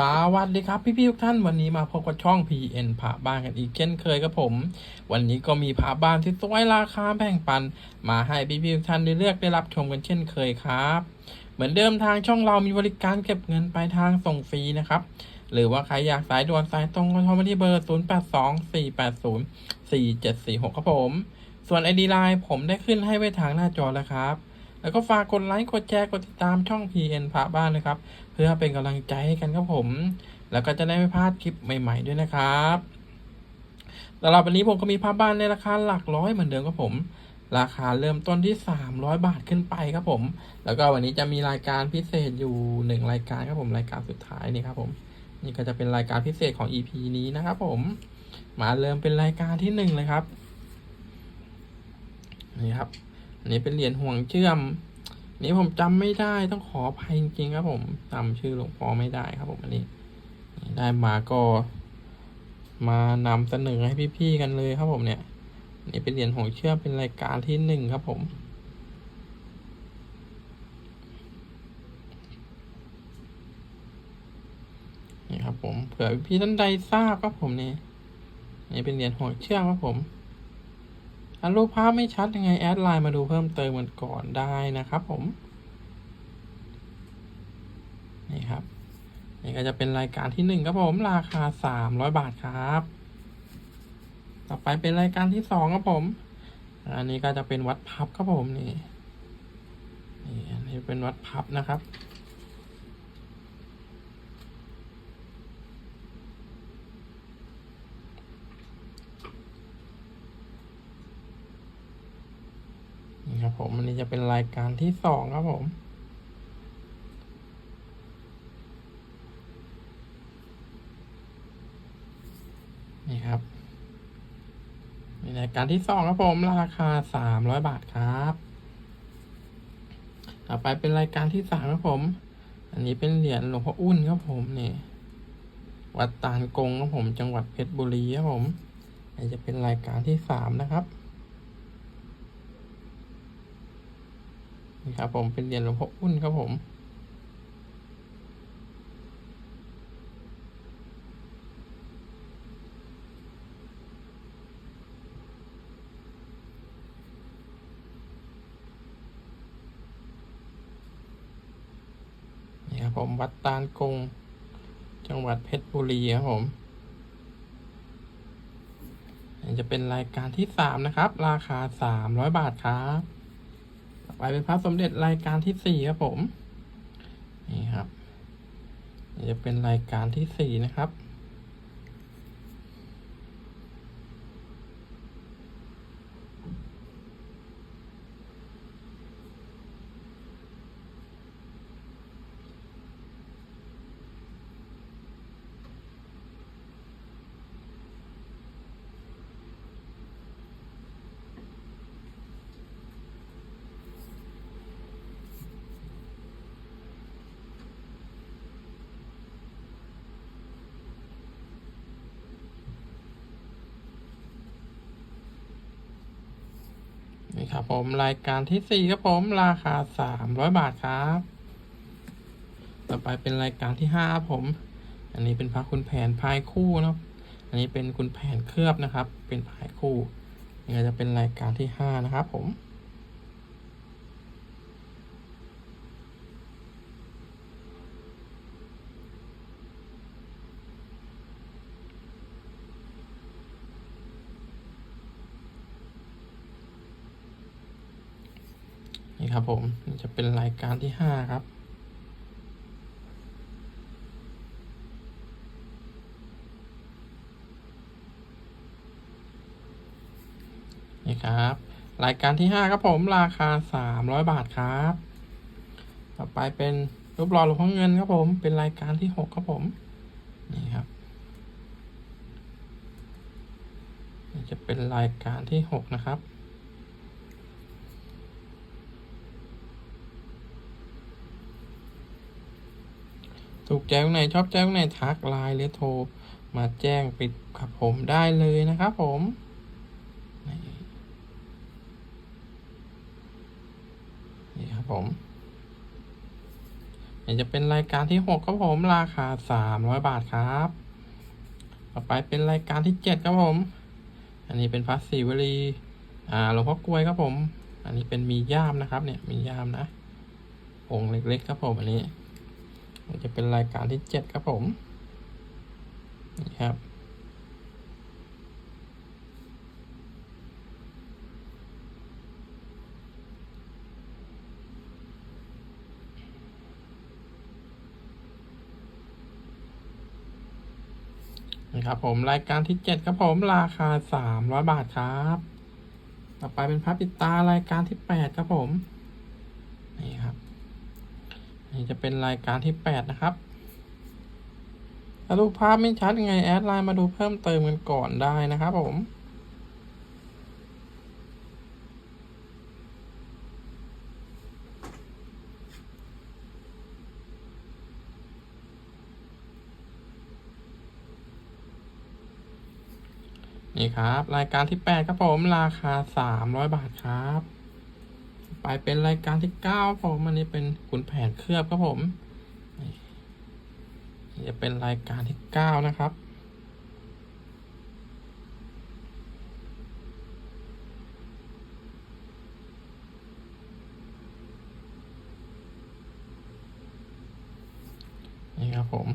สวัสดีครับพี่พี่ๆทุกท่านวันนี้มาพบกับช่อง PN ผาบ้านกันอีกเช่นเคยครับผม วันนี้ก็มีผาบ้านที่สวยราคาแบ่งปัน มาให้พี่พี่ๆทุกท่านได้เลือกได้รับชมกันเช่นเคยครับ เหมือนเดิมทางช่องเรามีบริการเก็บเงินปลายทางส่งฟรีนะครับ หรือว่าใครอยากสายด่วนสายตรงก็โทรมาที่เบอร์ 0 8 2 4 8 0 4 7 4 6 ครับผม ส่วน ID Line ผมได้ขึ้นให้ไว้ทางหน้าจอแล้วครับแล้วก็ฝากกดไลค์ กดแชร์ กดติดตามช่อง PN พระบ้านนะครับ เพื่อเป็นกำลังใจให้กันครับผม แล้วก็จะได้ไม่พลาดคลิปใหม่ ๆ ด้วยนะครับสำหรับวันนี้ผมก็มีผ้าบ้านในราคาหลักร้อยเหมือนเดิมครับผม ราคาเริ่มต้นที่ 300 บาทขึ้นไปครับผม แล้วก็วันนี้จะมีรายการพิเศษอยู่หนึ่งรายการครับผมรายการสุดท้ายนี่ครับผม นี่ก็จะเป็นรายการพิเศษของ EP นี้นะครับผม มาเริ่มเป็นรายการที่หนึ่งเลยครับนี่ครับ อันนี้เป็นเหรียญห่วงเชื่อม นี่ผมจำไม่ได้ต้องขออภัยจริงๆครับผมจำชื่อหลวงพ่อไม่ได้ครับผมอันนี้ ได้มาก็มานำเสนอให้พี่ๆกันเลยครับผมเนี่ย นี่เป็นเหรียญห่วงเชื่อมเป็นรายการที่หนึ่งครับผม นี่ครับผมเผื่อพี่ท่านใดทราบครับผมนี่นี่เป็นเหรียญห่วงเชื่อมครับผม อันรูปภาพไม่ชัดยังไงแอดไลน์มาดูเพิ่มเติมกันก่อนได้นะครับผม นี่ครับ นี่ก็จะเป็นรายการที่หนึ่งครับผมราคาสามร้อยบาทครับ ต่อไปเป็นรายการที่สองครับผม อันนี้ก็จะเป็นวัดพับครับผมนี่นี่อันนี้เป็นวัดพับนะครับ นี่ครับ ผมอันนี้จะเป็นรายการที่สองครับผมนี่ครับนี่รายการที่สองครับผม ราคาสามร้อยบาทครับต่อไปเป็นรายการที่สามครับผม อันนี้เป็นเหรียญหลวงพ่ออุ้นครับผมนี่วัดตาลกงครับผม จังหวัดเพชรบุรีครับผมอันนี้จะเป็นรายการที่สามนะครับ นี่ครับผมเป็นเหรียญหลวงพ่ออุ้นครับผม นี่ครับผมวัดตาลกง จังหวัดเพชรบุรีครับผมจะเป็นรายการที่สามนะครับ ราคาสามร้อยบาทครับ ไปเป็นพระสมเด็จรายการที่สี่ครับผม นี่ครับจะเป็นรายการที่สี่นะครับ นี่ ครับผมรายการที่สี่ครับผมราคาสามร้อยบาทครับ ต่อไปเป็นรายการที่ห้าครับผม อันนี้เป็นพระคุณแผนพายคู่เนาะอันนี้เป็นคุณแผนเคลือบนะครับ เป็นพายคู่นี่ก็จะเป็นรายการที่ห้านะครับผม นี่ ครับผมจะเป็นรายการที่ห้าครับ นี่ครับ รายการที่ห้าครับผมราคาสามร้อยบาทครับ ต่อไปเป็นรูปหล่อหลวงพ่อเงินครับผม เป็นรายการที่หกครับผม นี่ครับจะเป็นรายการที่หกนะครับ ถูกใจตรงไหนชอบใจตรงไหนทักไลน์หรือโทร มาแจ้งปิดกับผมได้เลยนะครับผมนี่ครับผมนี่จะเป็นรายการที่หกครับผมราคาสามร้อยบาทครับ ต่อไปเป็นรายการที่เจ็ดครับผม อันนี้เป็นพระศิวลีอ่าหลวงพ่อกลวยครับผม อันนี้เป็นมีย่ามนะครับ เนี่ยมีย่ามนะองเล็กๆครับผมอันนี้ จะเป็นรายการที่เจ็ดครับผมนี่ครับนี่ครับผมรายการที่เจ็ดครับผมราคาสามร้อยบาทครับ ต่อไปเป็นพระปิดตารายการที่แปดครับผม นี่จะเป็นรายการที่แปดนะครับถ้าดูภาพไม่ชัดยังไงแอดไลน์มาดูเพิ่มเติมกันก่อนได้นะครับผม นี่ครับ รายการที่แปดครับผม ราคาสามร้อยบาทครับ ไปเป็นรายการที่เก้าผมอันนี้เป็นขุนแผนเคลือบครับผมจะเป็นรายการที่เก้านะครับนี่ครับผม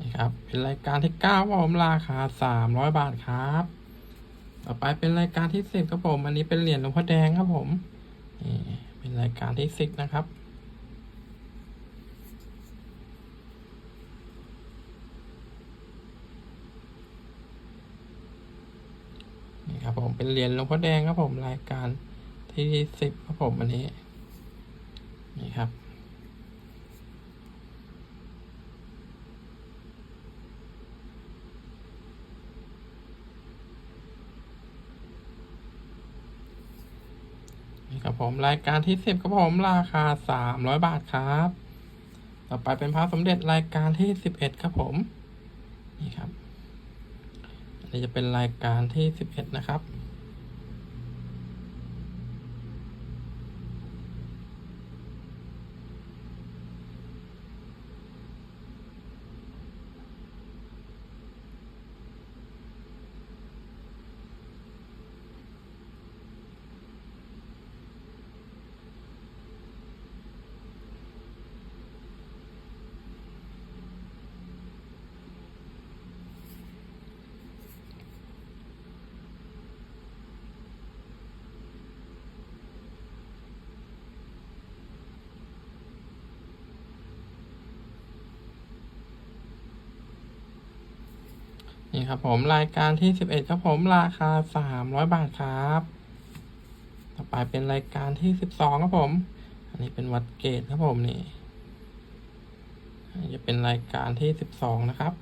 นี่ ครับ เป็นรายการที่เก้าครับผมราคาสามร้อยบาทครับ ต่อไปเป็นรายการที่สิบครับผม อันนี้เป็นเหรียญหลวงพ่อแดงครับผมนี่เป็นรายการที่สิบนะครับนี่ครับผมเป็นเหรียญหลวงพ่อแดงครับผมรายการที่สิบครับผมอันนี้นี่ครับ นี่ครับ ผม รายการที่สิบครับผมราคาสามร้อยบาทครับ ต่อไปเป็นพระสมเด็จรายการที่สิบเอ็ดครับผม นี่ครับ อันนี้จะเป็นรายการที่สิบเอ็ดนะครับ นี่ครับผมรายการที่สิบเอ็ดครับผมราคาสามร้อยบาทครับ ต่อไปเป็นรายการที่สิบสองครับผม อันนี้เป็นวัดเกตครับผมนี่จะเป็นรายการที่สิบสองนะครับ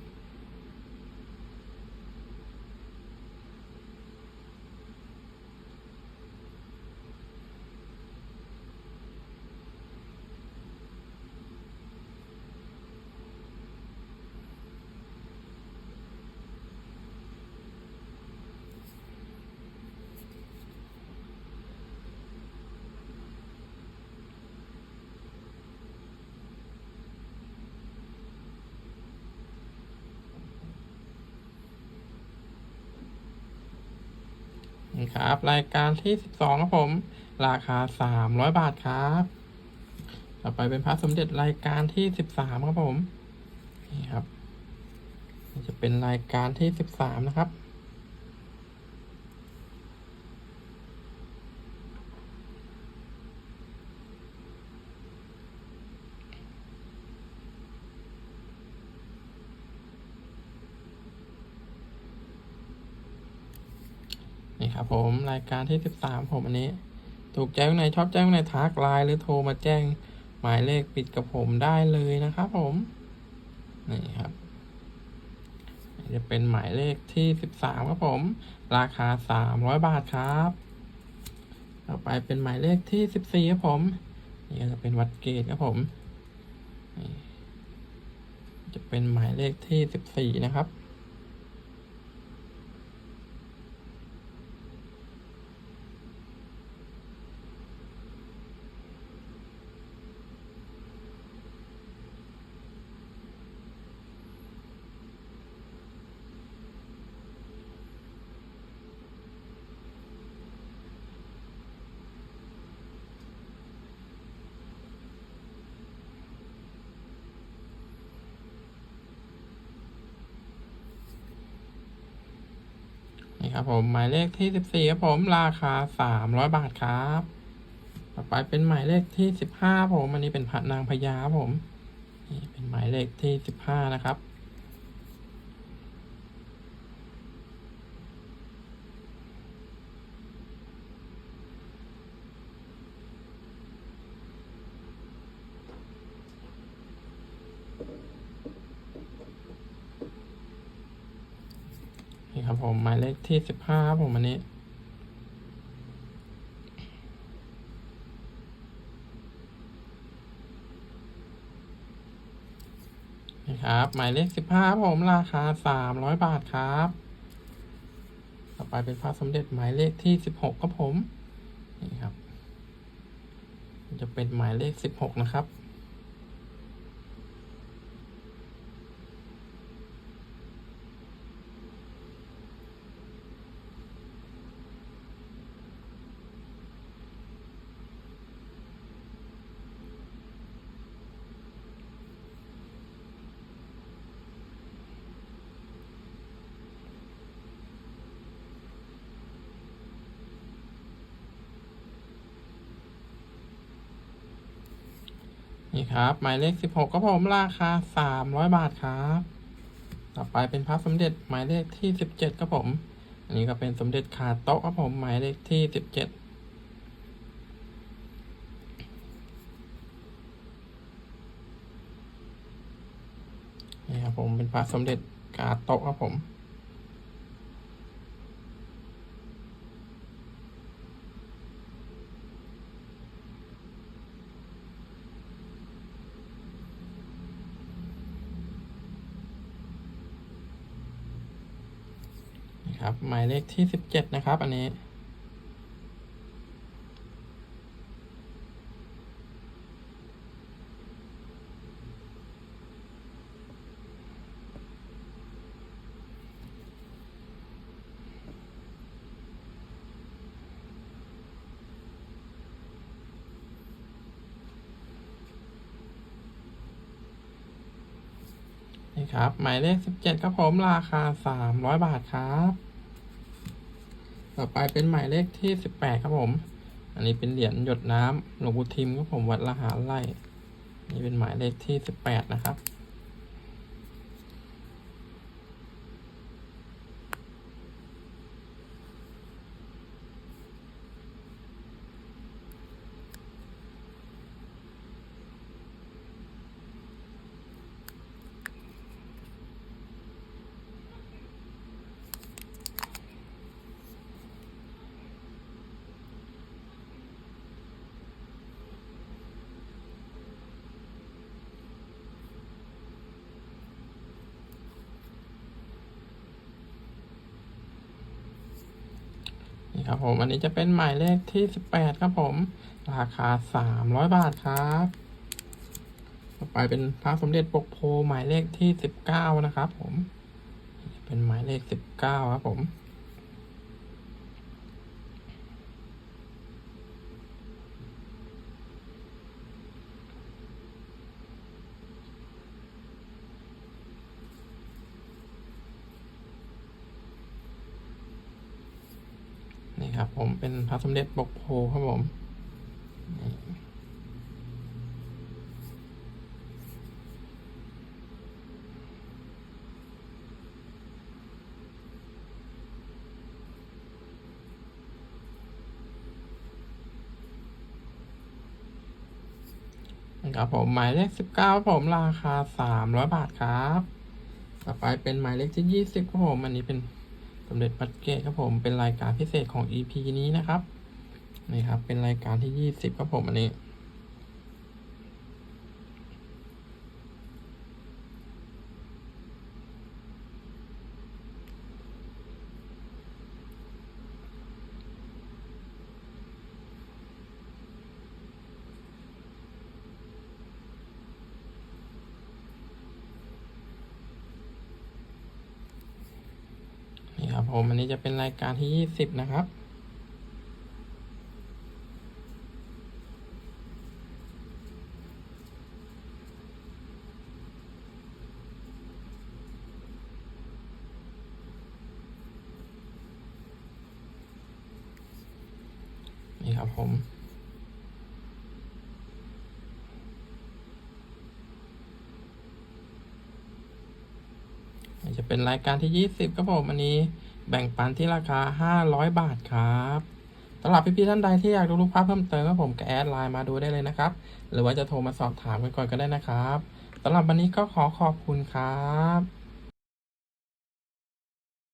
ครับ รายการที่สิบสองครับผม ราคาสามร้อยบาทครับ ต่อไปเป็นพระสมเด็จรายการที่สิบสามครับผม นี่ครับนี่จะเป็นรายการที่สิบสามนะครับ นี่ ครับผมรายการที่สิบสามผมอันนี้ ถูกใจวันไหนชอบแจ้งวันไหนทักไลน์หรือโทรมาแจ้งหมายเลขปิดกับผมได้เลยนะครับผมนี่ครับ จะเป็นหมายเลขที่สิบสามครับผม ราคาสามร้อยบาทครับ ต่อไปเป็นหมายเลขที่สิบสี่ครับผม นี่ก็จะเป็นวัดเกตครับผมจะเป็นหมายเลขที่สิบสี่นะครับ นี่ ครับผมหมายเลขที่สิบสี่ครับผมราคาสามร้อยบาทครับ ต่อไปเป็นหมายเลขที่สิบห้าผมอันนี้เป็นพระนางพญาครับผมนี่เป็นหมายเลขที่สิบห้านะครับ นี่ครับผมหมายเลขที่สิบห้าครับผมอันนี้นี่ครับ หมายเลขสิบห้าผมราคาสามร้อยบาทครับ ต่อไปเป็นพระสมเด็จหมายเลขที่สิบหกครับผม นี่ครับ จะเป็นหมายเลขสิบหกนะครับ นี่ครับ หมายเลขสิบหกครับผมราคาสามร้อยบาทครับ ต่อไปเป็นพระสมเด็จหมายเลขที่สิบเจ็ดครับผม อันนี้ก็เป็นสมเด็จขาโต๊ะครับผม หมายเลขที่สิบเจ็ดนี่ครับผมเป็นพระสมเด็จกาโต๊ะครับผม ครับ หมายเลขที่สิบเจ็ดนะครับ อันนี้ หมายเลขสิบเจ็ดครับผมราคาสามร้อยบาทครับ ต่อไปเป็นหมายเลขที่สิบแปดครับผม อันนี้เป็นเหรียญหยดน้ำหลวงปู่ทิมครับผมวัดละหารไร่นี่เป็นหมายเลขที่สิบแปดนะครับ นี่ ครับผม อันนี้จะเป็นหมายเลขที่สิบแปดครับผม ราคาสามร้อยบาทครับ ต่อไปเป็นพระสมเด็จปกโพหมายเลขที่สิบเก้านะครับผม เป็นหมายเลขสิบเก้าครับผม นี่ครับผม เป็นพระสมเด็จปกโพครับผมนะครับผมหมายเลขสิบเก้าผมราคาสามร้อยบาทครับ ต่อไปเป็นหมายเลขที่ยี่สิบครับผมอันนี้เป็น สมเด็จปัดเกตครับผมเป็นรายการพิเศษของ EP นี้นะครับนี่ครับเป็นรายการที่ยี่สิบครับผมอันนี้ ผม อันนี้จะเป็นรายการที่ยี่สิบนะครับ นี่ครับผมจะเป็นรายการที่ 20ครับผมอันนี้ แบ่งปันที่ราคา 500 บาทครับสำหรับพี่ๆท่านใดที่อยากดูรูปภาพเพิ่มเติมก็ผมก็แอดไลน์มาดูได้เลยนะครับ หรือว่าจะโทรมาสอบถามกันก่อนก็ได้นะครับสำหรับวันนี้ก็ขอขอบคุณครับ